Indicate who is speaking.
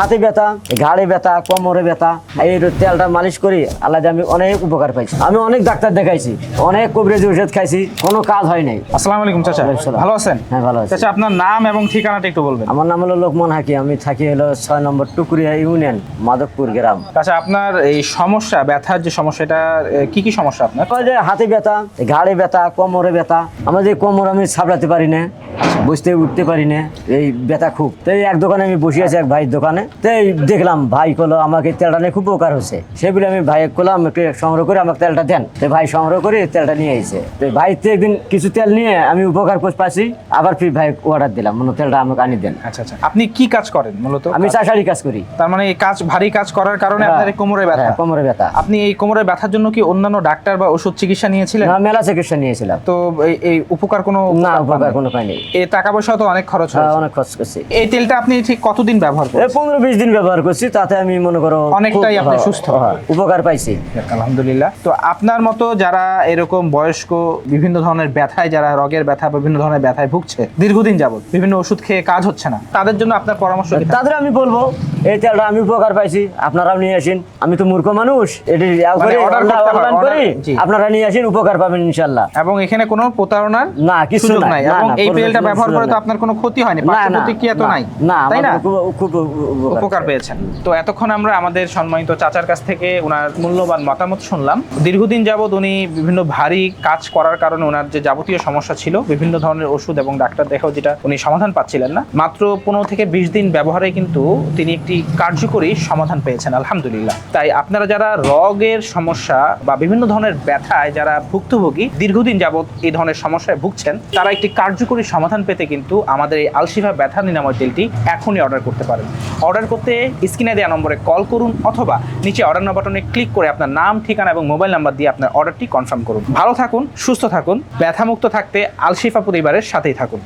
Speaker 1: হাতে ব্যথা ঘাড়ে ব্যথা কোমরে ব্যথা এই তেলটা মালিশ করি আল্লাহ আমি অনেক উপকার পাইছি। আমি অনেক ডাক্তার দেখাইছি অনেক কবিরাজি ওষুধ খাইছি কোনো কাজ হয় নাই।
Speaker 2: আসসালামু আলাইকুম চাচা। ভালো আছেন?
Speaker 1: হ্যাঁ ভালো আছি।
Speaker 2: চাচা আপনার নাম এবং ঠিকানাটা একটু বলবেন।
Speaker 1: আমার নাম হলো লোকমান হাকি আমি থাকি হলো ছয় নম্বর টুকুরিয়া ইউনিয়ন মাধবপুর গ্রাম।
Speaker 2: চাচা আপনার এই সমস্যা ব্যথার যে সমস্যা এটা কি কি সমস্যা আপনার?
Speaker 1: যে হাতে ব্যথা ঘাড়ে ব্যথা কোমরে ব্যথা আমার যে কোমর আমি সাপড়াতে পারি না বসতে উঠতে পারি না। এই ব্যথা খুব। তো এক দোকানে আমি বসে আছি এক ভাইয়ের দোকানে। তো এই দেখলাম ভাই কলো আমাকে তেলটা নিয়ে খুব উপকার হচ্ছে সেগুলো আমি ভাই করলাম একটু সংগ্রহ করে আমাকে তেলটা দেন। তো ভাই সংগ্রহ করে তেলটা নিয়ে এসেছে তো ভাই তো একদিন কিছু তেল নিয়ে আমি উপকার করতে পারছি আবার ফির ভাই অর্ডার দিলাম মনে তেলটা আমাকে আনি দেন।
Speaker 2: আচ্ছা আচ্ছা। আপনি কি কাজ করেন মূলত?
Speaker 1: আমি চাষারি কাজ করি।
Speaker 2: তার মানে এই কাজ ভারী কাজ করার কারণে আপনার এই কোমরে ব্যথা?
Speaker 1: হ্যাঁ, কোমরে ব্যথা।
Speaker 2: আপনি এই কোমরের ব্যথার জন্য কি অন্যান্য ডাক্তার বা ওষুধ চিকিৎসা নিয়েছিলেন?
Speaker 1: না মেলা চিকিৎসা নিয়েছিলাম।
Speaker 2: তো এই- উপকার কোনো
Speaker 1: না উপকার কোনো পাইনি।
Speaker 2: টাকা পয়সা তো অনেক খরচ
Speaker 1: হ্যাঁ,
Speaker 2: হয়েছে।
Speaker 1: অনেক খরচ করছি।
Speaker 2: এই তেলটা আপনি ঠিক কতদিন ব্যবহার করেন
Speaker 1: পনেরো বিশ দিন ব্যবহার করছি তাতে আমি মনে করো
Speaker 2: অনেকটাই আপনি
Speaker 1: হ্যাঁ,
Speaker 2: সুস্থ।
Speaker 1: হ্যাঁ, উপকার পাইছি।
Speaker 2: আলহামদুলিল্লাহ। তো আপনার মতো যারা এরকম বয়স্ক বিভিন্ন ধরনের ব্যথায় যারা রগের ব্যথা বিভিন্ন ধরনের ব্যথায় ভুগছে দীর্ঘদিন যাবত বিভিন্ন ওষুধ খেয়ে কাজ হচ্ছে না তাদের জন্য আপনার পরামর্শ কি
Speaker 1: তাদের আমি বলব এই তেলটা আমি উপকার পাইছি আপনারাও নিয়ে আসেন। আমি তো মূর্খ মানুষ এটি
Speaker 2: মানে
Speaker 1: করি,
Speaker 2: হয়।
Speaker 1: আপনারা নিয়ে আসেন উপকার পাবেন ইনশাল্লাহ।
Speaker 2: এবং এখানে কোনো প্রতারণার
Speaker 1: না কিছু নাই
Speaker 2: এবং এই
Speaker 1: কোনো
Speaker 2: তেলটা ব্যবহার করে তো আপনার কোনো ক্ষতি হয়নি প্রতিক্রিয়া তো নাই তাই না?
Speaker 1: খুব
Speaker 2: উপকার পেয়েছেন। তো এতক্ষণ আমরা আমাদের সম্মানিত চাচার কাছ থেকে ওনার মূল্যবান মতামত শুনলাম। দীর্ঘদিন যাবৎ উনি বিভিন্ন ভারী কাজ করার কারণে ওনার যে যাবতীয় সমস্যা ছিল বিভিন্ন ধরনের ওষুধ এবং ডাক্তার দেখাও যেটা উনি সমাধান পাচ্ছিলেন না মাত্র পনেরো থেকে বিশ দিন ব্যবহারে কিন্তু তিনি একটি কার্যকরী সমাধান পেয়েছেন আলহামদুলিল্লাহ। তাই আপনারা যারা রগের সমস্যা বা বিভিন্ন ধরনের ব্যথায় যারা ভুক্তভোগী দীর্ঘদিন যাবৎ এই ধরনের সমস্যায় ভুগছেন তারা একটি কার্যকরী সমাধান পেতে কিন্তু আমাদের এই আলশিফা ব্যথা নিরাময় তেলটি এখনই অর্ডার করতে পারেন। অর্ডার করতে স্ক্রিনে দেওয়া নম্বরে কল করুন অথবা নিচে অর্ডার নাও বাটনে ক্লিক করে আপনার নাম, ঠিকানা এবং মোবাইল নাম্বার দিয়ে আপনার অর্ডারটি কনফার্ম করুন। ভালো থাকুন, সুস্থ থাকুন, ব্যথামুক্ত থাকতে আলশিফা পরিবারের সাথেই থাকুন।